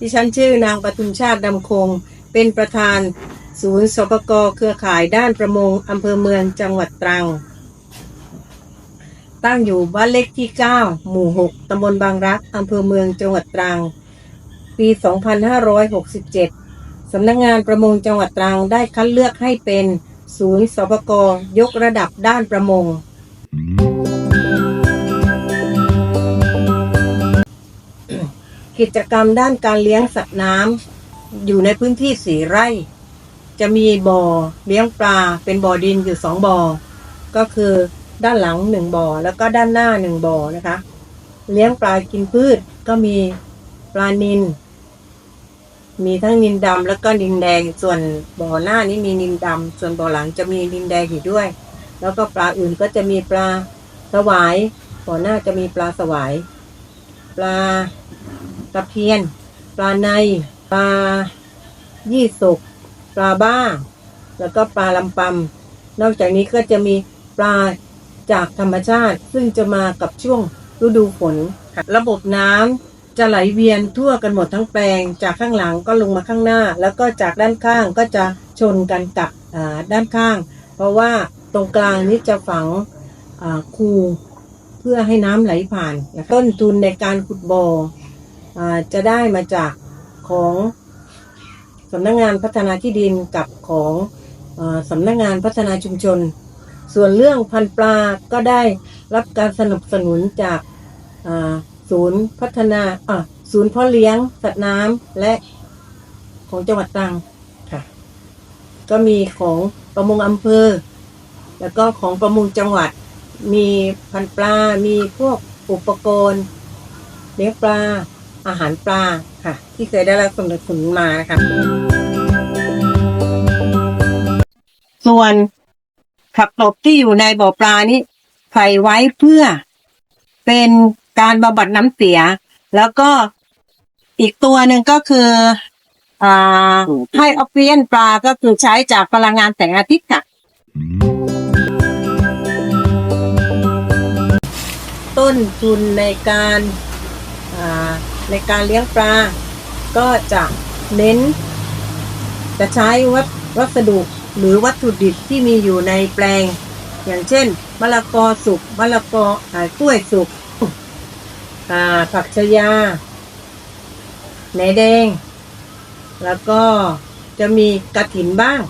ค่ะดิฉันชื่อนางปทุมชาติดำคง เป็นประธานศูนย์สปกเครือข่ายด้านประมงอำเภอเมืองจังหวัดตรัง ตั้งอยู่บ้านเลขที่ 9 หมู่ 6 ตำบลบางรัก อำเภอเมืองจังหวัดตรัง ปี 2567 สำนักงานประมงจังหวัดตรังได้คัดเลือกให้เป็นศูนย์สปกยกระดับด้านประมง กิจกรรมด้านการเลี้ยงสัตว์น้ำอยู่ในพื้นที่สีไร่ จะมีบ่อเลี้ยงปลา เป็นบ่อดินอยู่สองบ่อ ก็คือด้านหลังหนึ่งบ่อแล้วก็ด้านหน้าหนึ่งบ่อนะคะ เลี้ยงปลากินพืชก็มีปลานินมีทั้งนินดำแล้วก็นินแดง ส่วนบ่อหน้านี้มีนินดำส่วนบ่อหลังจะมีนินแดงอยู่ด้วย แล้วก็ปลาอื่นก็จะมีปลาสวายบ่อหน้าจะมีปลาสวาย ปลา ตะเพียน ปลาใน ปลายี่สกปลาบ้า แล้วก็ปลาลำปำนอกจากนี้ก็จะมีปลาจากธรรมชาติ ซึ่งจะมากับช่วงฤดูฝน ระบบน้ำจะไหลเวียนทั่วกันหมดทั้งแปลง จากข้างหลังก็ลงมาข้างหน้า แล้วก็จากด้านข้างก็จะชนกันกับอ่าด้านข้าง เพราะว่าตรงกลางนี้จะฝังอ่าคูเพื่อให้น้ำไหลผ่านนะคะต้นทุนในการขุดบ่ออ่า จะได้มาจากของสำนักงานพัฒนาที่ดินกับของอสำนักงานพัฒนาชุมชน ส่วนเรื่องพันปลาก็ได้รับการสนับสนุนจากศูนย์พัฒนาศูนย์เพาะเลี้ยงสัตว์น้ำและของจังหวัดตรังค่ะ ก็มีของประมงอำเภอ แล้วก็ของประมงจังหวัด มีพันปลา มีพวกอุปกรณ์เลี้ยงปลา อาหารปลาค่ะ ที่เคยได้รับสนับสนุนมานะคะส่วนผักตบที่อยู่ในบ่อปลานี้ใส่ไว้เพื่อเป็นการบำบัดน้ำเสีย แล้วก็อีกตัวหนึ่งก็คืออ่าให้ออกซิเจนปลาก็คือใช้จากพลังงานแสงอาทิตย์ค่ะ ต้นทุนในการ ในการเลี้ยงปลา ก็จะเน้น จะใช้วัสวัสดุหรือวัตถุดิบที่มีอยู่ในแปลง อย่างเช่นมะละกอสุกมะละกออ่ากล้วยสุกผักชะยาแหนแดง แล้วก็จะมีกระถินบ้าง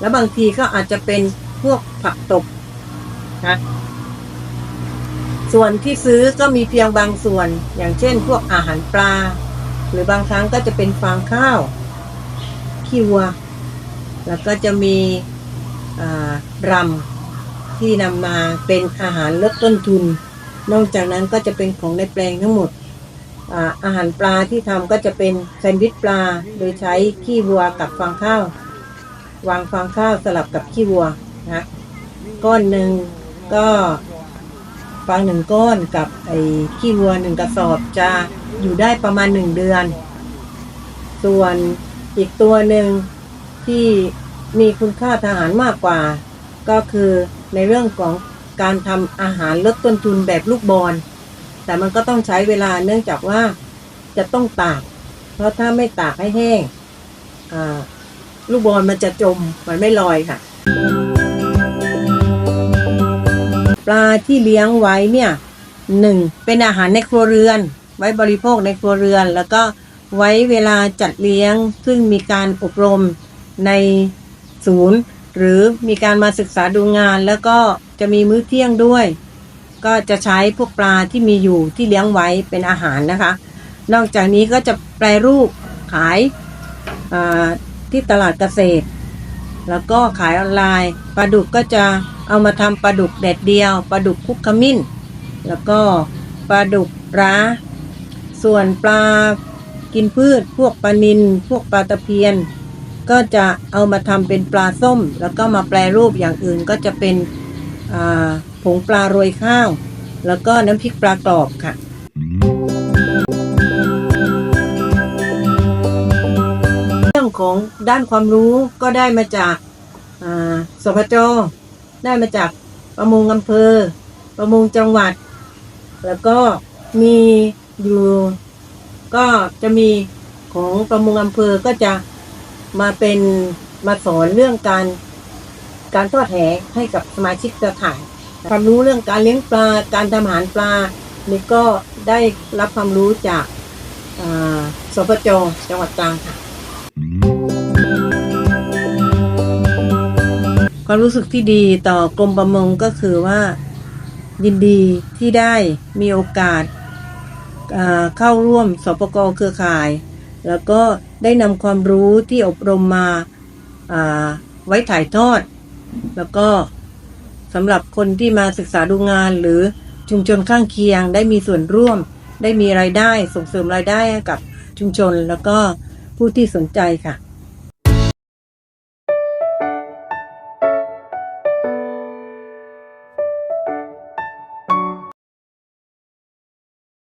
แล้วบางทีก็อาจจะเป็นพวกผักตบนะ ส่วนที่ซื้อก็มีเพียงบางส่วน อย่างเช่น พวกอาหารปลา หรือบางครั้งก็จะเป็นฟางข้าวขี้วัว แล้วก็จะมีรำที่นำมาเป็นอาหารลดต้นทุน นอกจากนั้นก็จะเป็นของในแปลงทั้งหมดอาอาหารปลาที่ทำก็จะเป็นแซนด์วิชปลา โดยใช้ขี้วัวกับฟางข้าว วางฟางข้าวสลับกับขี้วัวนะก้อนหนึ่งก็ ฟางหนึ่งก้อนกับไอ้ขี้วัวหนึ่งกระสอบจะอยู่ได้ประมาณหนึ่งเดือน ส่วนอีกตัวหนึ่งที่มีคุณค่าทางอาหารมากกว่า ก็คือในเรื่องของการทำอาหารลดต้นทุนแบบลูกบอลแต่มันก็ต้องใช้เวลาเนื่องจากว่าจะต้องตาก เพราะถ้าไม่ตากให้แห้งลูกบอลมันจะจมมันไม่ลอยค่ะ ปลาที่เลี้ยงไว้เนี่ยหนึ่งเป็นอาหารในครัวเรือน ไว้บริโภคในครัวเรือน แล้วก็ไว้เวลาจัดเลี้ยง ซึ่งมีการอบรมในศูนย์ หรือมีการมาศึกษาดูงาน แล้วก็จะมีมื้อเที่ยงด้วย ก็จะใช้พวกปลาที่มีอยู่ที่เลี้ยงไว้เป็นอาหารนะคะ นอกจากนี้ก็จะแปรรูปขายที่ตลาดเกษตร แล้วก็ขายออนไลน์ปลาดุกก็จะเอามาทำปลาดุกแดดเดียวปลาดุกคุกขมิ้น แล้วก็ปลาดุกร้า ส่วนปลากินพืช พวกปลานิลพวกปลาตะเพียน ก็จะเอามาทำเป็นปลาส้ม แล้วก็มาแปรรูปอย่างอื่นก็จะเป็นผงปลาโรยข้าว แล้วก็น้ำพริกปลากรอบค่ะ ของด้านความรู้ก็ได้มาจากสพจได้มาจากประมงอำเภอ ประมงจังหวัด แล้วก็มีอยู่ก็จะมีของประมงอำเภอก็จะมาเป็นมาสอนเรื่องการการทอดแหให้กับสมาชิกเครือข่ายความรู้เรื่องการเลี้ยงปลาการทำอาหารปลานี่ก็ได้รับความรู้จากาสปจจังหวัดตรังค่ะ ความรู้สึกที่ดีต่อกรมประมงก็คือว่ายินดีที่ได้มีโอกาสเข้าร่วมสปกเครือข่าย แล้วก็ได้นำความรู้ที่อบรมมาาไว้ถ่ายทอด แล้วก็สำหรับคนที่มาศึกษาดูงานหรือชุมชนข้างเคียง ได้มีส่วนร่วม ได้มีรายได้ส่งเสริมรายได้ให้กับชุมชน แล้วก็ผู้ที่สนใจค่ะ